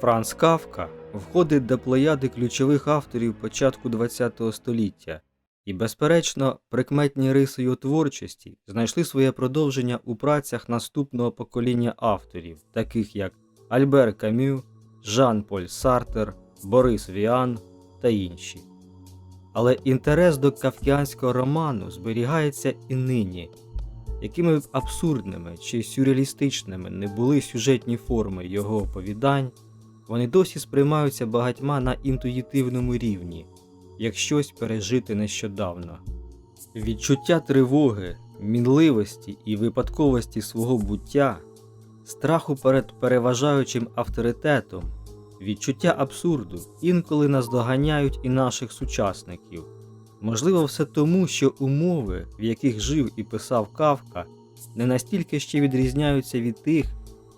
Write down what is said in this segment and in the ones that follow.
Франц Кафка входить до плеяди ключових авторів початку ХХ століття, і, безперечно, прикметні риси його творчості знайшли своє продовження у працях наступного покоління авторів, таких як Альбер Камю, Жан-Поль Сартер, Борис Віан та інші. Але інтерес до кавкіанського роману зберігається і нині. Якими б абсурдними чи сюрреалістичними не були сюжетні форми його оповідань, вони досі сприймаються багатьма на інтуїтивному рівні, як щось пережити нещодавно. Відчуття тривоги, мінливості і випадковості свого буття, страху перед переважаючим авторитетом, відчуття абсурду інколи наздоганяють і наших сучасників. Можливо, все тому, що умови, в яких жив і писав Кавка, не настільки ще відрізняються від тих,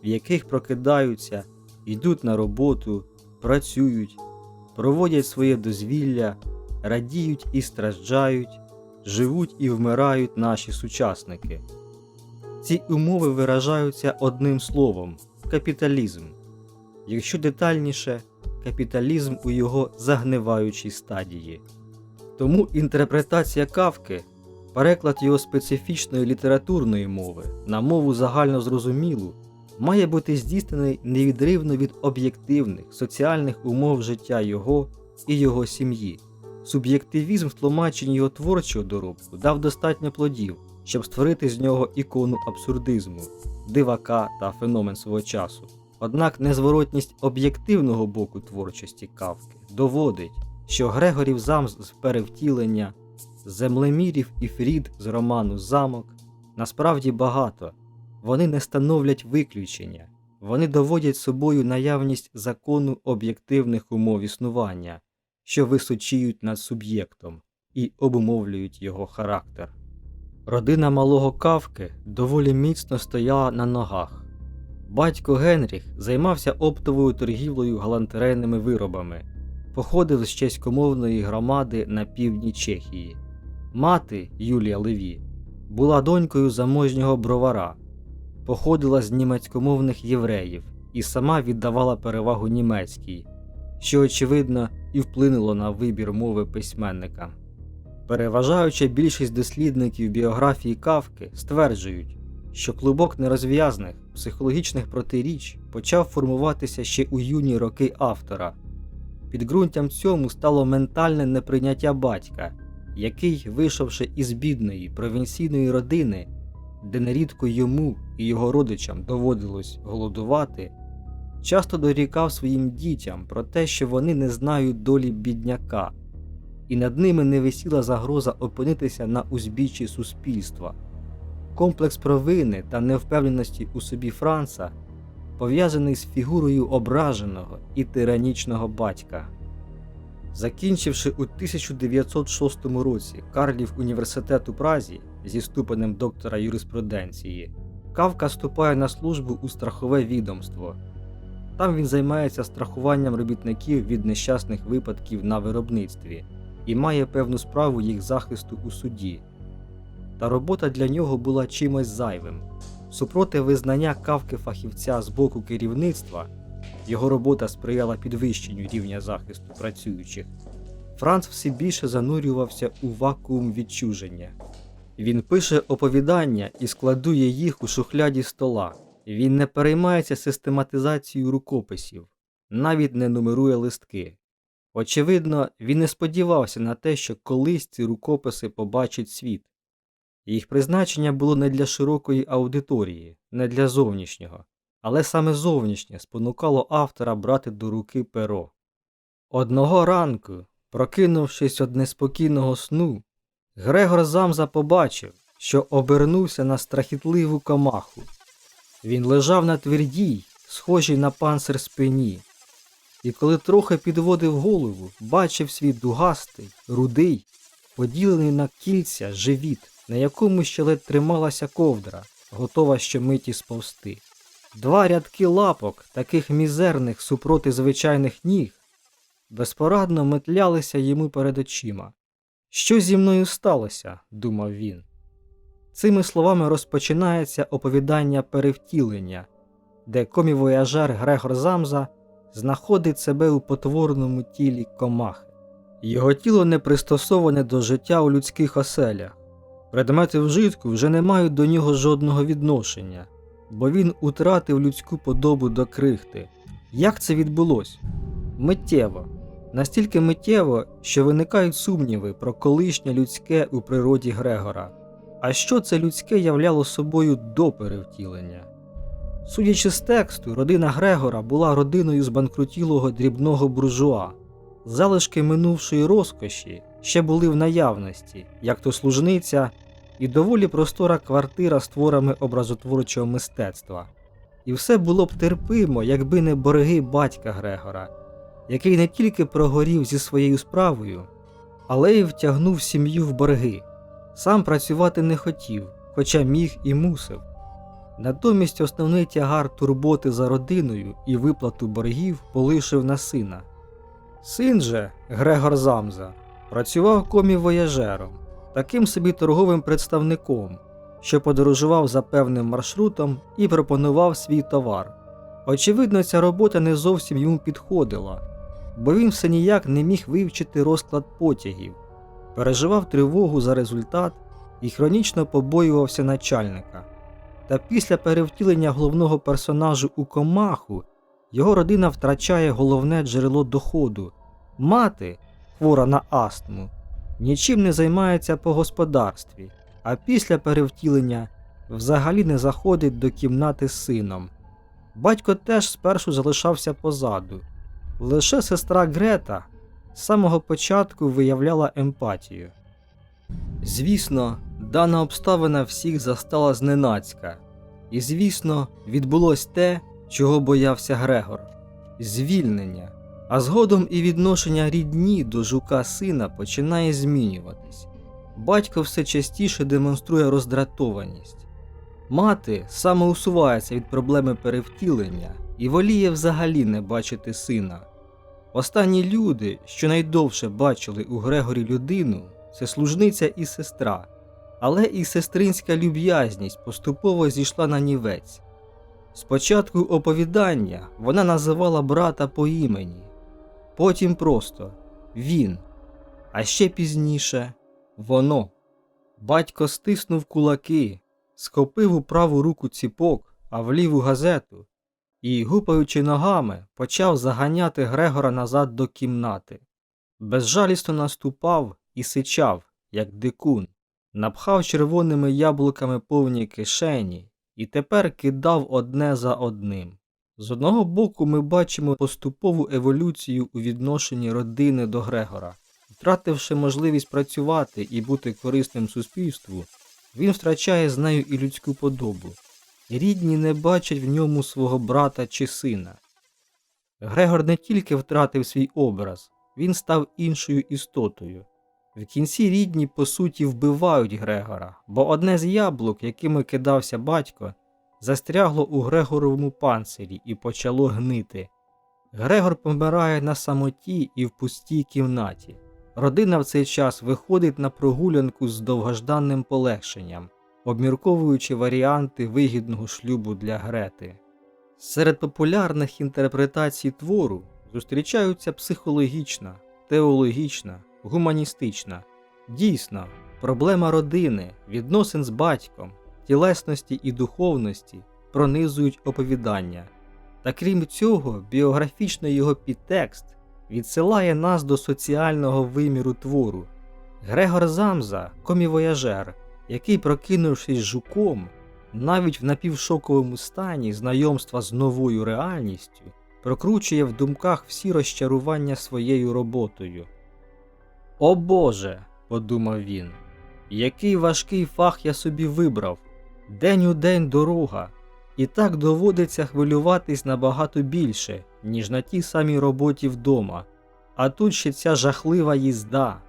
в яких прокидаються, йдуть на роботу, працюють, проводять своє дозвілля, радіють і страждають, живуть і вмирають наші сучасники. Ці умови виражаються одним словом капіталізм. Якщо детальніше, капіталізм у його загниваючій стадії. Тому інтерпретація кавки, переклад його специфічної літературної мови на мову загально зрозумілу, має бути здійснений невідривно від об'єктивних соціальних умов життя його і його сім'ї. Суб'єктивізм в тлумаченні його творчого доробку дав достатньо плодів, щоб створити з нього ікону абсурдизму, дивака та феномен свого часу. Однак незворотність об'єктивного боку творчості кавки доводить, що Грегорів Замс з перевтілення, землемірів і Фрід з роману Замок насправді багато, вони не становлять виключення, вони доводять собою наявність закону об'єктивних умов існування, що височіють над суб'єктом і обумовлюють його характер. Родина малого кавки доволі міцно стояла на ногах. Батько Генріх займався оптовою торгівлею галантерейними виробами, походив з чеськомовної громади на півдні Чехії. Мати Юлія Леві була донькою заможнього бровара, походила з німецькомовних євреїв і сама віддавала перевагу німецькій, що, очевидно, і вплинуло на вибір мови письменника. Переважаюча більшість дослідників біографії Кавки стверджують, що клубок нерозв'язних психологічних протиріч почав формуватися ще у юні роки автора. Підґрунтям цьому стало ментальне неприйняття батька, який, вийшовши із бідної провінційної родини, де нерідко йому і його родичам доводилось голодувати, часто дорікав своїм дітям про те, що вони не знають долі бідняка, і над ними не висіла загроза опинитися на узбіччі суспільства. Комплекс провини та невпевненості у собі Франца пов'язаний з фігурою ображеного і тиранічного батька. Закінчивши у 1906 році Карлів університет у Празі зі ступенем доктора юриспруденції, Кавка вступає на службу у страхове відомство. Там він займається страхуванням робітників від нещасних випадків на виробництві і має певну справу їх захисту у суді. Та робота для нього була чимось зайвим. Супроти визнання кавки фахівця з боку керівництва, його робота сприяла підвищенню рівня захисту працюючих. Франц все більше занурювався у вакуум відчуження. Він пише оповідання і складує їх у шухляді стола. Він не переймається систематизацією рукописів, навіть не нумерує листки. Очевидно, він не сподівався на те, що колись ці рукописи побачать світ. Їх призначення було не для широкої аудиторії, не для зовнішнього, але саме зовнішнє спонукало автора брати до руки перо. Одного ранку, прокинувшись од неспокійного сну, Грегор Замза побачив, що обернувся на страхітливу комаху. Він лежав на твердій, схожій на панцир спині, і коли трохи підводив голову, бачив свій дугастий, рудий, поділений на кільця живіт, на якому ще ледь трималася ковдра, готова щомиті сповзти. Два рядки лапок, таких мізерних супроти звичайних ніг, безпорадно метлялися йому перед очима. Що зі мною сталося? думав він. Цими словами розпочинається оповідання перевтілення, де комівояжер Грегор Замза знаходить себе у потворному тілі комахи. Його тіло не пристосоване до життя у людських оселях. Предмети вжитку вже не мають до нього жодного відношення, бо він утратив людську подобу до крихти. Як це відбулося? Миттєво. Настільки миттєво, що виникають сумніви про колишнє людське у природі Грегора. А що це людське являло собою до перевтілення? Судячи з тексту, родина Грегора була родиною збанкрутілого дрібного буржуа. Залишки минувшої розкоші ще були в наявності, як то служниця і доволі простора квартира з творами образотворчого мистецтва. І все було б терпимо, якби не борги батька Грегора, який не тільки прогорів зі своєю справою, але й втягнув сім'ю в борги. Сам працювати не хотів, хоча міг і мусив. Натомість основний тягар турботи за родиною і виплату боргів полишив на сина. Син же, Грегор Замза, працював комі-вояжером, таким собі торговим представником, що подорожував за певним маршрутом і пропонував свій товар. Очевидно, ця робота не зовсім йому підходила, бо він все ніяк не міг вивчити розклад потягів, переживав тривогу за результат і хронічно побоювався начальника. Та після перевтілення головного персонажу у комаху його родина втрачає головне джерело доходу. Мати, хвора на астму, нічим не займається по господарстві, а після перевтілення взагалі не заходить до кімнати з сином. Батько теж спершу залишався позаду. Лише сестра Грета з самого початку виявляла емпатію. Звісно, дана обставина всіх застала зненацька, і, звісно, відбулось те, чого боявся Грегор звільнення, а згодом і відношення рідні до жука сина починає змінюватись. Батько все частіше демонструє роздратованість. Мати самоусувається від проблеми перевтілення і воліє взагалі не бачити сина. Останні люди, що найдовше бачили у Грегорі людину, це служниця і сестра, але і сестринська люб'язність поступово зійшла на нівець. Спочатку оповідання вона називала брата по імені, потім просто він, а ще пізніше воно. Батько стиснув кулаки, схопив у праву руку ціпок, а в ліву газету і, гупаючи ногами, почав заганяти Грегора назад до кімнати. Безжалісно наступав і сичав, як дикун, напхав червоними яблуками повні кишені і тепер кидав одне за одним. З одного боку, ми бачимо поступову еволюцію у відношенні родини до Грегора. Втративши можливість працювати і бути корисним суспільству, він втрачає з нею і людську подобу. Рідні не бачать в ньому свого брата чи сина. Грегор не тільки втратив свій образ, він став іншою істотою. В кінці рідні, по суті, вбивають Грегора, бо одне з яблук, якими кидався батько, застрягло у Грегоровому панцирі і почало гнити. Грегор помирає на самоті і в пустій кімнаті. Родина в цей час виходить на прогулянку з довгожданним полегшенням, обмірковуючи варіанти вигідного шлюбу для Грети. Серед популярних інтерпретацій твору зустрічаються психологічна, теологічна, гуманістична. Дійсно, проблема родини, відносин з батьком, тілесності і духовності пронизують оповідання. Та крім цього, біографічний його підтекст відсилає нас до соціального виміру твору. Грегор Замза комівояжер, який, прокинувшись жуком, навіть в напівшоковому стані знайомства з новою реальністю, прокручує в думках всі розчарування своєю роботою. О Боже, подумав він, який важкий фах я собі вибрав, день у день дорога, і так доводиться хвилюватись набагато більше, ніж на тій самій роботі вдома. А тут ще ця жахлива їзда,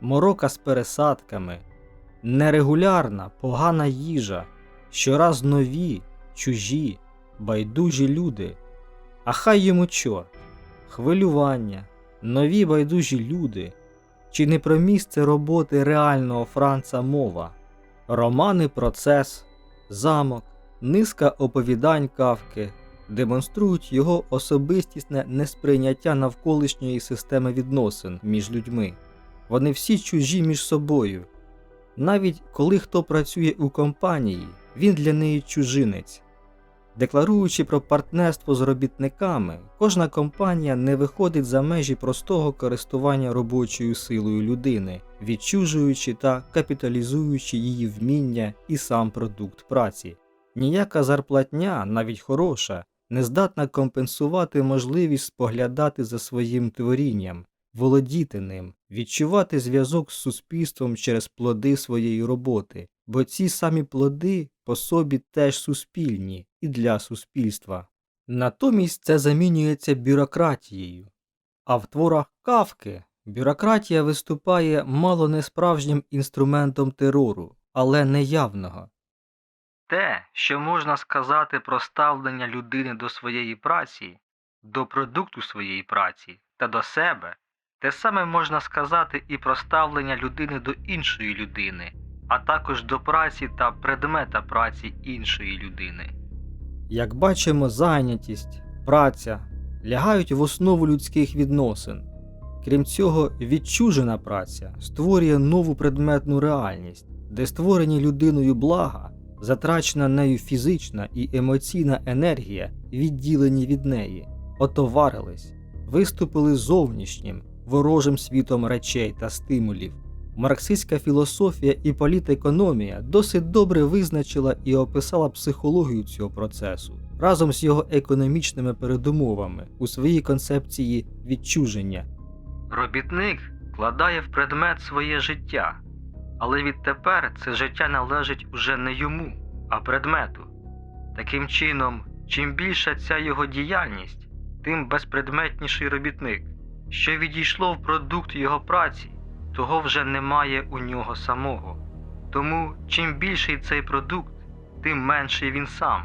морока з пересадками, нерегулярна, погана їжа, щораз нові, чужі, байдужі люди. А хай йому чорт, хвилювання, нові байдужі люди. Чи не про місце роботи реального Франца мова, романи Процес, Замок, низка оповідань Кавки, демонструють його особистісне несприйняття навколишньої системи відносин між людьми. Вони всі чужі між собою. Навіть коли хто працює у компанії, він для неї чужинець. Декларуючи про партнерство з робітниками, кожна компанія не виходить за межі простого користування робочою силою людини, відчужуючи та капіталізуючи її вміння і сам продукт праці. Ніяка зарплатня, навіть хороша, не здатна компенсувати можливість споглядати за своїм творінням, володіти ним, відчувати зв'язок з суспільством через плоди своєї роботи, бо ці самі плоди по собі теж суспільні і для суспільства. Натомість це замінюється бюрократією. А в творах Кавки бюрократія виступає мало не справжнім інструментом терору, але неявного. Те, що можна сказати про ставлення людини до своєї праці, до продукту своєї праці та до себе, те саме можна сказати і про ставлення людини до іншої людини, а також до праці та предмета праці іншої людини. Як бачимо, зайнятість, праця лягають в основу людських відносин. Крім цього, відчужена праця створює нову предметну реальність, де створені людиною блага, затрачена нею фізична і емоційна енергія, відділені від неї, отоварились, виступили зовнішнім, ворожим світом речей та стимулів. Марксистська філософія і політекономія досить добре визначила і описала психологію цього процесу разом з його економічними передумовами у своїй концепції відчуження. Робітник вкладає в предмет своє життя, але відтепер це життя належить уже не йому, а предмету. Таким чином, чим більша ця його діяльність, тим безпредметніший робітник, що відійшло в продукт його праці того вже немає у нього самого. Тому чим більший цей продукт, тим менший він сам.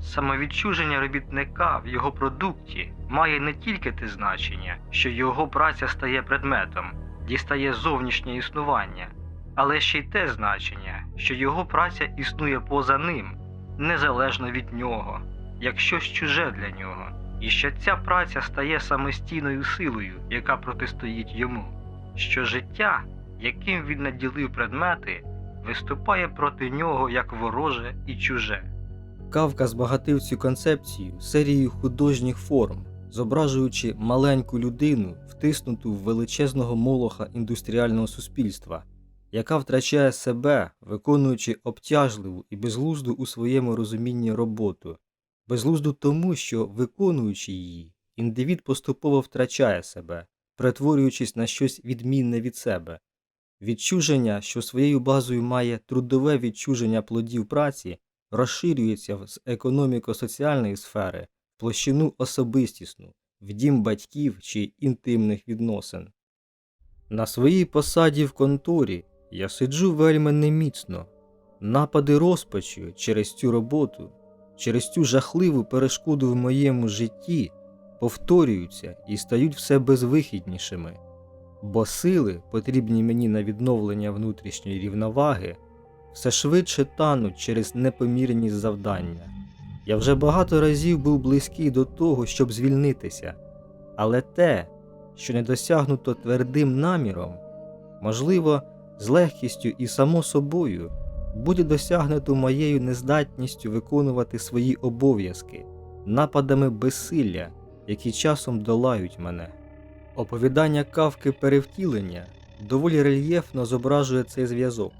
Самовідчуження робітника в його продукті має не тільки те значення, що його праця стає предметом, дістає зовнішнє існування, але ще й те значення, що його праця існує поза ним, незалежно від нього, як щось чуже для нього, і що ця праця стає самостійною силою, яка протистоїть йому що життя, яким він наділив предмети, виступає проти нього як вороже і чуже. Кавка збагатив цю концепцію серією художніх форм, зображуючи маленьку людину, втиснуту в величезного молоха індустріального суспільства, яка втрачає себе, виконуючи обтяжливу і безглузду у своєму розумінні роботу, безглузду тому, що, виконуючи її, індивід поступово втрачає себе, перетворюючись на щось відмінне від себе. Відчуження, що своєю базою має трудове відчуження плодів праці, розширюється з економіко-соціальної сфери в площину особистісну, в дім батьків чи інтимних відносин. На своїй посаді в конторі я сиджу вельми неміцно, напади розпачу через цю роботу, через цю жахливу перешкоду в моєму житті повторюються і стають все безвихіднішими, бо сили, потрібні мені на відновлення внутрішньої рівноваги, все швидше тануть через непомірність завдання. Я вже багато разів був близький до того, щоб звільнитися, але те, що не досягнуто твердим наміром, можливо, з легкістю і само собою, буде досягнуто моєю нездатністю виконувати свої обов'язки, нападами безсилля, які часом долають мене. Оповідання кавки перевтілення доволі рельєфно зображує цей зв'язок.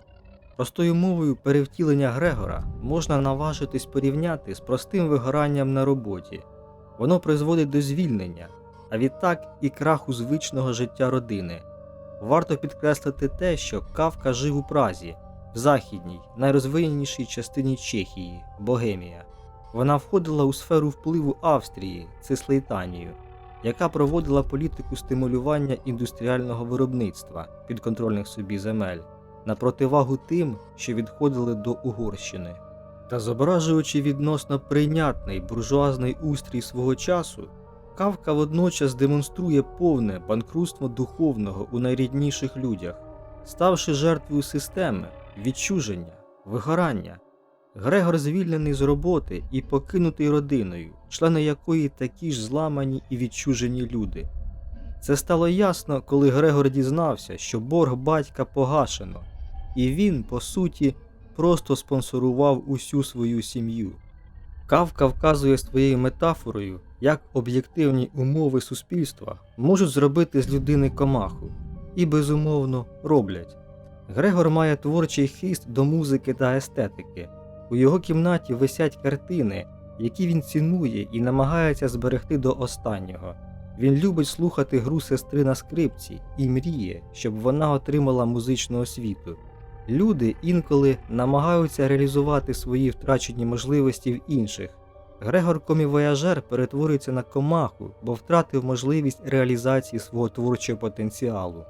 Простою мовою перевтілення Грегора можна наважитись порівняти з простим вигоранням на роботі. Воно призводить до звільнення, а відтак і краху звичного життя родини. Варто підкреслити те, що кавка жив у Празі, в західній, найрозвиненішій частині Чехії, Богемія. Вона входила у сферу впливу Австрії, Цислейтанію, яка проводила політику стимулювання індустріального виробництва підконтрольних собі земель на противагу тим, що відходили до Угорщини. Та зображуючи відносно прийнятний буржуазний устрій свого часу, Кавка водночас демонструє повне банкрутство духовного у найрідніших людях, ставши жертвою системи, відчуження, вигорання. Грегор звільнений з роботи і покинутий родиною, члени якої такі ж зламані і відчужені люди. Це стало ясно, коли Грегор дізнався, що борг батька погашено, і він, по суті, просто спонсорував усю свою сім'ю. Кавка вказує своєю метафорою, як об'єктивні умови суспільства можуть зробити з людини комаху, і безумовно роблять. Грегор має творчий хист до музики та естетики. У його кімнаті висять картини, які він цінує і намагається зберегти до останнього. Він любить слухати гру сестри на скрипці і мріє, щоб вона отримала музичну освіту. Люди інколи намагаються реалізувати свої втрачені можливості в інших. Грегор Комівояжер перетворюється на комаху, бо втратив можливість реалізації свого творчого потенціалу.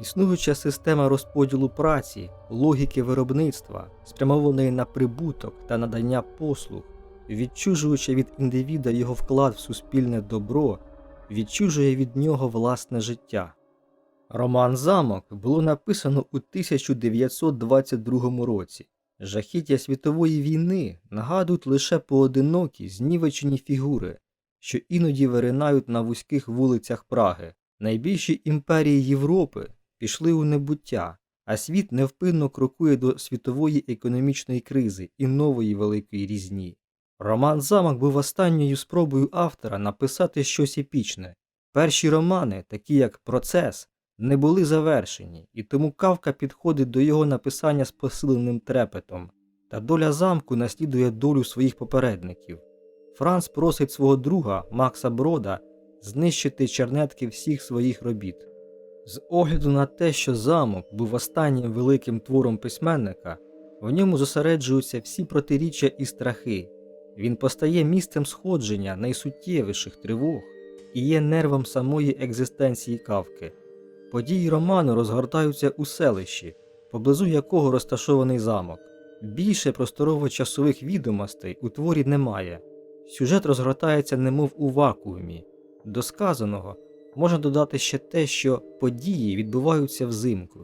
Існуюча система розподілу праці, логіки виробництва, спрямованої на прибуток та надання послуг, відчужуючи від індивіда його вклад в суспільне добро, відчужує від нього власне життя. Роман Замок було написано у 1922 році. Жахіття світової війни нагадують лише поодинокі знівечені фігури, що іноді виринають на вузьких вулицях Праги. Найбільші імперії Європи пішли у небуття, а світ невпинно крокує до світової економічної кризи і нової великої різні. Роман Замок був останньою спробою автора написати щось епічне. Перші романи, такі як Процес, не були завершені, і тому Кавка підходить до його написання з посиленим трепетом, та доля замку наслідує долю своїх попередників. Франц просить свого друга Макса Брода знищити чернетки всіх своїх робіт. З огляду на те, що замок був останнім великим твором письменника, в ньому зосереджуються всі протиріччя і страхи. Він постає місцем сходження найсуттєвіших тривог і є нервом самої екзистенції кавки. Події роману розгортаються у селищі, поблизу якого розташований замок. Більше просторово-часових відомостей у творі немає. Сюжет розгортається немов у вакуумі. До сказаного можна додати ще те, що події відбуваються взимку.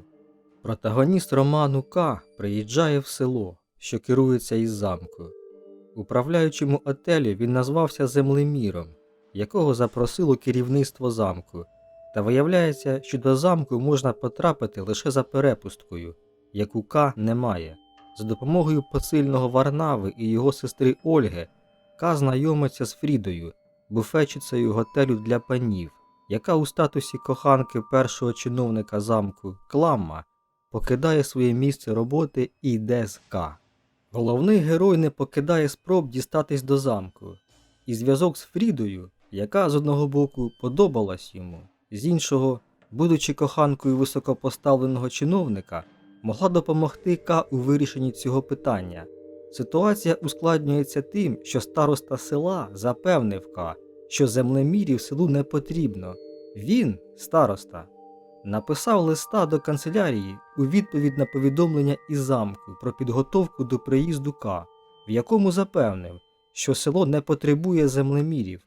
Протагоніст роману К приїжджає в село, що керується із замку. Управляючому отелю він назвався землеміром, якого запросило керівництво замку, та виявляється, що до замку можна потрапити лише за перепусткою, яку К немає. За допомогою посильного Варнави і його сестри Ольги К знайомиться з Фрідою, буфетчицею готелю для панів, яка у статусі коханки першого чиновника замку Кламма покидає своє місце роботи і йде з К. Головний герой не покидає спроб дістатись до замку, і зв'язок з Фрідою, яка з одного боку подобалась йому, з іншого, будучи коханкою високопоставленого чиновника, могла допомогти К у вирішенні цього питання. Ситуація ускладнюється тим, що староста села запевнив К, що землемірів селу не потрібно. Він, староста, написав листа до канцелярії у відповідь на повідомлення із замку про підготовку до приїзду К, в якому запевнив, що село не потребує землемірів,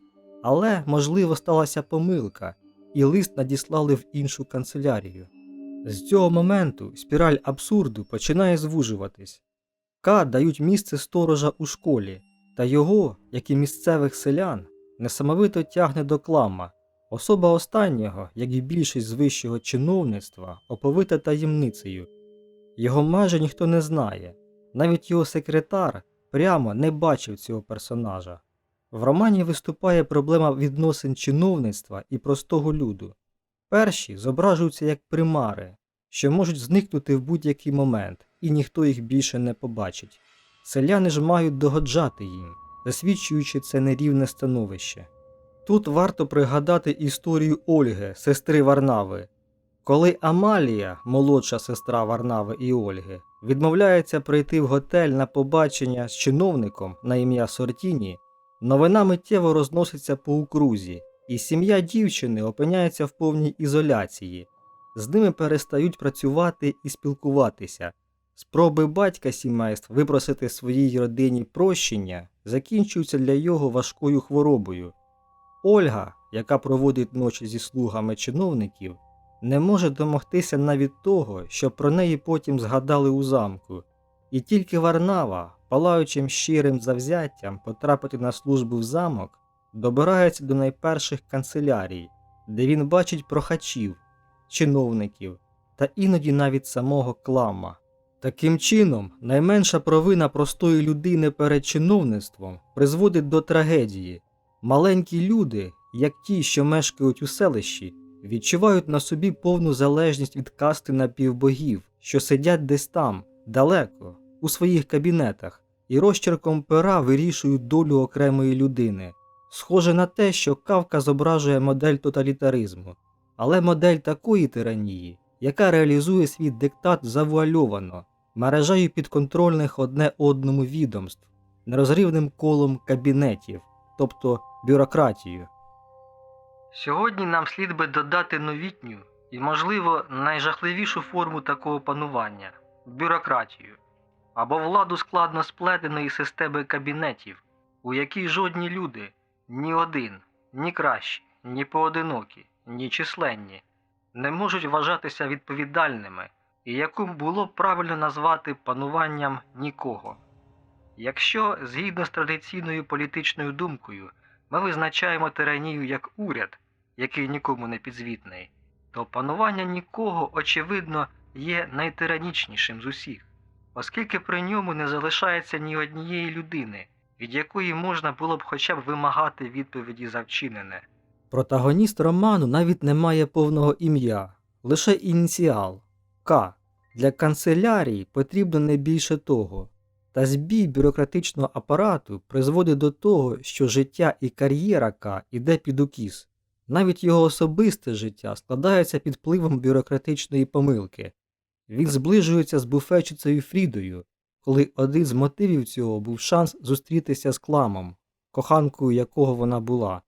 але, можливо, сталася помилка, і лист надіслали в іншу канцелярію. З цього моменту спіраль абсурду починає звужуватись. К дають місце сторожа у школі, та його, як і місцевих селян, несамовито тягне до клама. Особа останнього, як і більшість з вищого чиновництва, оповита таємницею. Його майже ніхто не знає, навіть його секретар прямо не бачив цього персонажа. В романі виступає проблема відносин чиновництва і простого люду. Перші зображуються як примари, що можуть зникнути в будь-який момент, і ніхто їх більше не побачить. Селяни ж мають догоджати їм, засвідчуючи це нерівне становище. Тут варто пригадати історію Ольги, сестри Варнави. Коли Амалія, молодша сестра Варнави і Ольги, відмовляється прийти в готель на побачення з чиновником на ім'я Сортіні, новина миттєво розноситься по окрузі, і сім'я дівчини опиняється в повній ізоляції. З ними перестають працювати і спілкуватися. Спроби батька сімейств випросити своїй родині прощення закінчуються для його важкою хворобою. Ольга, яка проводить ночі зі слугами чиновників, не може домогтися навіть того, щоб про неї потім згадали у замку, і тільки Варнава, палаючим щирим завзяттям потрапити на службу в замок, добирається до найперших канцелярій, де він бачить прохачів, чиновників та іноді навіть самого клама. Таким чином, найменша провина простої людини перед чиновництвом призводить до трагедії. Маленькі люди, як ті, що мешкають у селищі, відчувають на собі повну залежність від касти напівбогів, що сидять десь там, далеко, у своїх кабінетах, і розчерком пера вирішують долю окремої людини. Схоже на те, що Кавка зображує модель тоталітаризму, але модель такої тиранії, яка реалізує свій диктат завуальовано, мережею підконтрольних одне одному відомств, нерозрівним колом кабінетів, тобто бюрократію. Сьогодні нам слід би додати новітню і, можливо, найжахливішу форму такого панування бюрократію або владу складно сплетеної системи кабінетів, у якій жодні люди, ні один, ні кращі, ні поодинокі, ні численні, не можуть вважатися відповідальними, і яку було б правильно назвати пануванням нікого. Якщо, згідно з традиційною політичною думкою, ми визначаємо тиранію як уряд, який нікому не підзвітний, то панування нікого, очевидно, є найтиранічнішим з усіх, оскільки при ньому не залишається ні однієї людини, від якої можна було б хоча б вимагати відповіді за вчинене. Протагоніст роману навіть не має повного ім'я, лише ініціал К. Для канцелярії потрібно не більше того. Та збій бюрократичного апарату призводить до того, що життя і кар'єра К іде під укіс. Навіть його особисте життя складається під впливом бюрократичної помилки. Він зближується з буфетчицею Фрідою, коли один з мотивів цього був шанс зустрітися з кламом, коханкою якого вона була.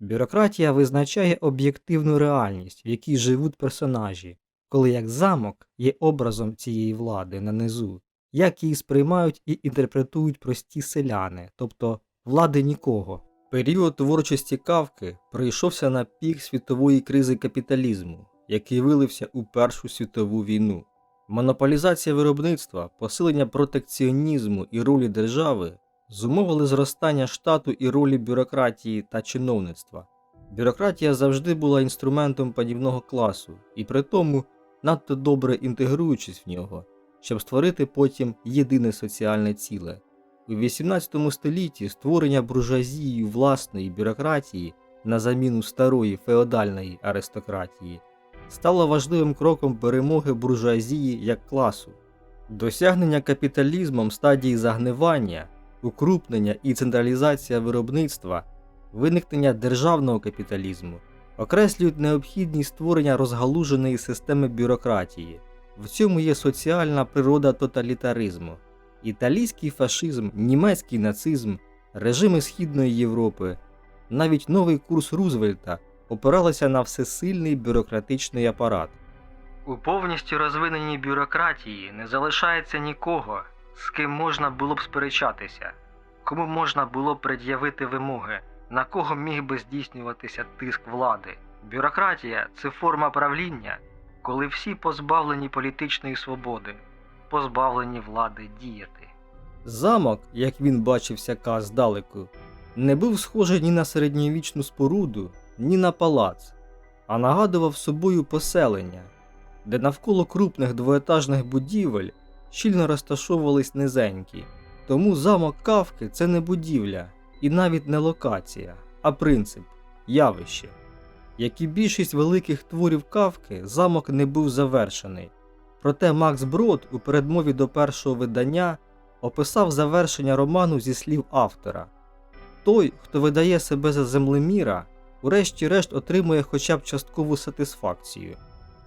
Бюрократія визначає об'єктивну реальність, в якій живуть персонажі, коли як замок є образом цієї влади на низу, як її сприймають і інтерпретують прості селяни, тобто влади нікого. Період творчості Кавки прийшовся на пік світової кризи капіталізму, який вилився у Першу світову війну. Монополізація виробництва, посилення протекціонізму і ролі держави зумовили зростання штату і ролі бюрократії та чиновництва. Бюрократія завжди була інструментом панівного класу, і при тому надто добре інтегруючись в нього, щоб створити потім єдине соціальне ціле. У XVIII столітті створення буржуазією власної бюрократії на заміну старої феодальної аристократії стало важливим кроком перемоги буржуазії як класу. Досягнення капіталізмом стадії загнивання, укрупнення і централізація виробництва, виникнення державного капіталізму окреслюють необхідність створення розгалуженої системи бюрократії. В цьому є соціальна природа тоталітаризму. Італійський фашизм, німецький нацизм, режими Східної Європи, навіть новий курс Рузвельта опиралися на всесильний бюрократичний апарат. У повністю розвиненій бюрократії не залишається нікого, з ким можна було б сперечатися, кому можна було б пред'явити вимоги, на кого міг би здійснюватися тиск влади. Бюрократія це форма правління, коли всі позбавлені політичної свободи, позбавлені влади діяти. Замок, як він бачився Ка здалеку, не був схожий ні на середньовічну споруду, ні на палац, а нагадував собою поселення, де навколо крупних двоетажних будівель щільно розташовувались низенькі. Тому замок Кавки це не будівля і навіть не локація, а принцип, явище. Як і більшість великих творів Кавки, замок не був завершений. Проте Макс Брод у передмові до першого видання описав завершення роману зі слів автора. Той, хто видає себе за землеміра, урешті-решт отримує хоча б часткову сатисфакцію.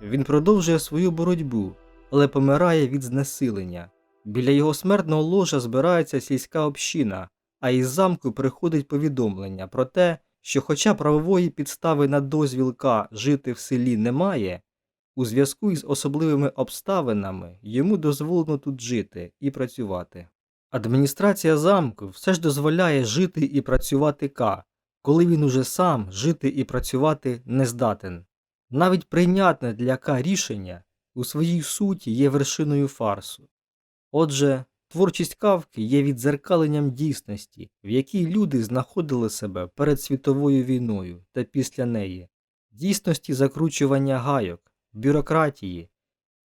Він продовжує свою боротьбу, але помирає від знесилення. Біля його смертного ложа збирається сільська община, а із замку приходить повідомлення про те, що, хоча правової підстави на дозвіл К жити в селі немає, у зв'язку із особливими обставинами йому дозволено тут жити і працювати. Адміністрація замку все ж дозволяє жити і працювати К, коли він уже сам жити і працювати не здатен. Навіть прийнятне для К рішення у своїй суті є вершиною фарсу. Отже, Творчість Кавки є віддзеркаленням дійсності, в якій люди знаходили себе перед світовою війною та після неї, дійсності закручування гайок, бюрократії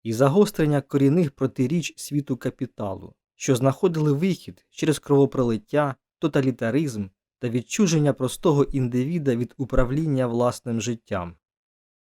і загострення корінних протиріч світу капіталу, що знаходили вихід через кровопролиття, тоталітаризм та відчуження простого індивіда від управління власним життям.